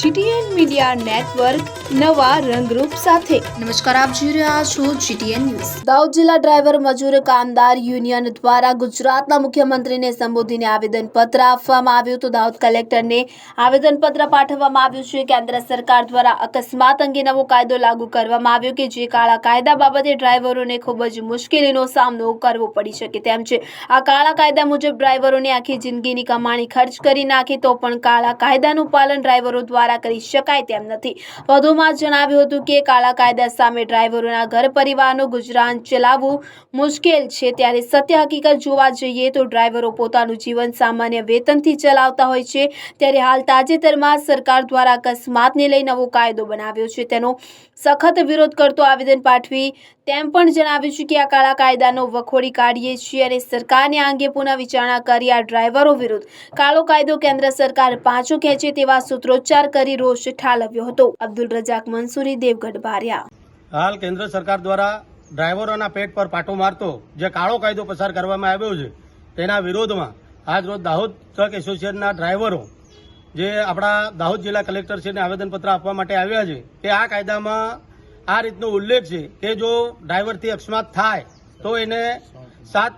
GTN media network નવા રંગરૂપ સાથે. નમસ્કાર આપ જોઈ રહ્યા છો જીટીએન ન્યૂઝ. દાહોદ જિલ્લા ડ્રાઈવર મજૂર કામદાર યુનિયન દ્વારા ગુજરાતના મુખ્યમંત્રીને સંબોધીને આવેદનપત્ર આપવામાં આવ્યું. તો દાહોદ કલેક્ટરને આવેદનપત્ર પાઠવવામાં આવ્યું છે. કેન્દ્ર સરકાર દ્વારા અકસ્માત અંગે નવો કાયદો લાગુ કરવામાં આવ્યો કે જે કાળા કાયદા બાબતે ડ્રાઈવરોને ખૂબ જ મુશ્કેલીનો સામનો કરવો પડી શકે તેમ છે. આ કાળા કાયદા મુજબ ડ્રાઈવરોને આખી જિંદગીની કમાણી ખર્ચ કરી નાખી તો પણ કાળા કાયદાનું પાલન ડ્રાઈવરો દ્વારા કરી શકાય તેમ નથી. વધુમાં જણાવ્યું હતું કે કાળા કાયદા સામે ડ્રાઈવરોના ઘર પરિવારનું ગુજરાન ચલાવવું મુશ્કેલ છે. ત્યારે સત્ય હકીકત જોવા જઈએ તો ડ્રાઈવરો પોતાનું જીવન સામાન્ય વેતનથી ચલાવતા હોય છે. ત્યારે હાલ તાજેતરમાં સરકાર દ્વારા અકસ્માતને લઈ નવો કાયદો બનાવ્યો છે. તેનો સખત વિરોધ કરતો આવેદન પાઠવી તેમ પણ જણાવ્યું છે કે આ કાળા કાયદાનો વખોડી કાઢીએ છીએ અને સરકારને આ અંગે પુનઃ વિચારણા કરી આ ડ્રાઈવરો વિરુદ્ધ કાળો કાયદો કેન્દ્ર સરકાર પાછો ખેંચે તેવા સૂત્રોચ્ચાર કરી રોષ ઠાલવ્યો હતો. અબ્દુલ રજાક મંસૂરી, દેવગઢ, બારિયા. હાલ કેન્દ્ર સરકાર દ્વારા ડ્રાઈવરોના પેટ પર પાટો મારતો, જે કાળો કાયદો પસાર કરવામાં આવ્યો છે, તેના વિરોધમાં આજ રોજ દાહોદ ટ્રક એસોસિએશનના ડ્રાઈવરો, જે આપણા દાહોદ જિલ્લા કલેક્ટરશ્રીને આવેદનપત્ર આપવા માટે આવ્યા છે, કે આ કાયદામાં આ રીતનો ઉલ્લેખ છે કે જો ડ્રાઈવરથી અકસ્માત થાય, તો એને સાત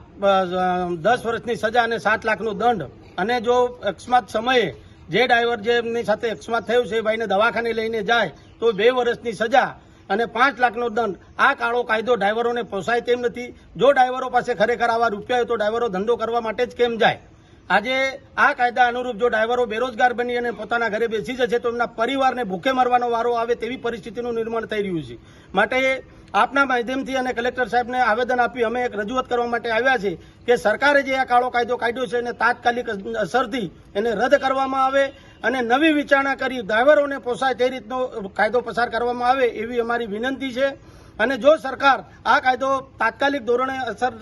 દસ વર્ષની સજા અને સાત લાખનો દંડ. અને જો અકસ્માત સમયે જે ડ્રાઈવર જે એમની સાથે અકસ્માત થયું છે, એ ભાઈને દવાખાને લઈને જાય, તો બે વર્ષની સજા અને પાંચ લાખનો દંડ. આ કાળો કાયદો ડ્રાઈવરોને પોસાય તેમ નથી. જો ડ્રાઈવરો પાસે ખરેખર આવા રૂપિયા હોય તો ડ્રાઈવરો ધંધો કરવા માટે જ કેમ જાય? આજે આ કાયદા અનુરૂપ જો ડ્રાઈવરો બેરોજગાર બની અને પોતાના ઘરે બેસી જશે તો એમના પરિવારને ભૂખે મરવાનો વારો આવે તેવી પરિસ્થિતિનું નિર્માણ થઈ રહ્યું છે. માટે આપના માધ્યમથી અને કલેક્ટર સાહેબને આવેદન આપી અમે એક રજૂઆત કરવા માટે આવ્યા છે કે સરકારે જે આ કાળો કાયદો કાઢ્યો છે એને તાત્કાલિક અસરથી એને રદ કરવામાં આવે અને નવી વિચારણા કરી ડ્રાઈવરોને પોસાય તે રીતનો કાયદો પસાર કરવામાં આવે એવી અમારી વિનંતી છે. અને જો સરકાર આ કાયદો તાત્કાલિક ધોરણે અસર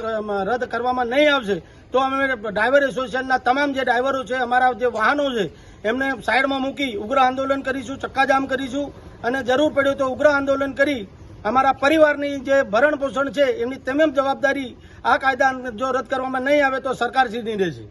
રદ કરવામાં નહીં આવશે તો અમે ડ્રાઈવર એસોસિએશનના તમામ જે ડ્રાઈવરો છે, અમારા જે વાહનો છે, એમને સાઈડમાં મૂકી ઉગ્ર આંદોલન કરીશું, ચક્કાજામ કરીશું. અને જરૂર પડ્યો તો ઉગ્ર આંદોલન કરી અમારા પરિવારની જે ભરણ પોષણ છે, એમની તમામ જવાબદારી આ કાયદા જો રદ કરવામાં નહીં આવે તો સરકાર સીધી રહેશે.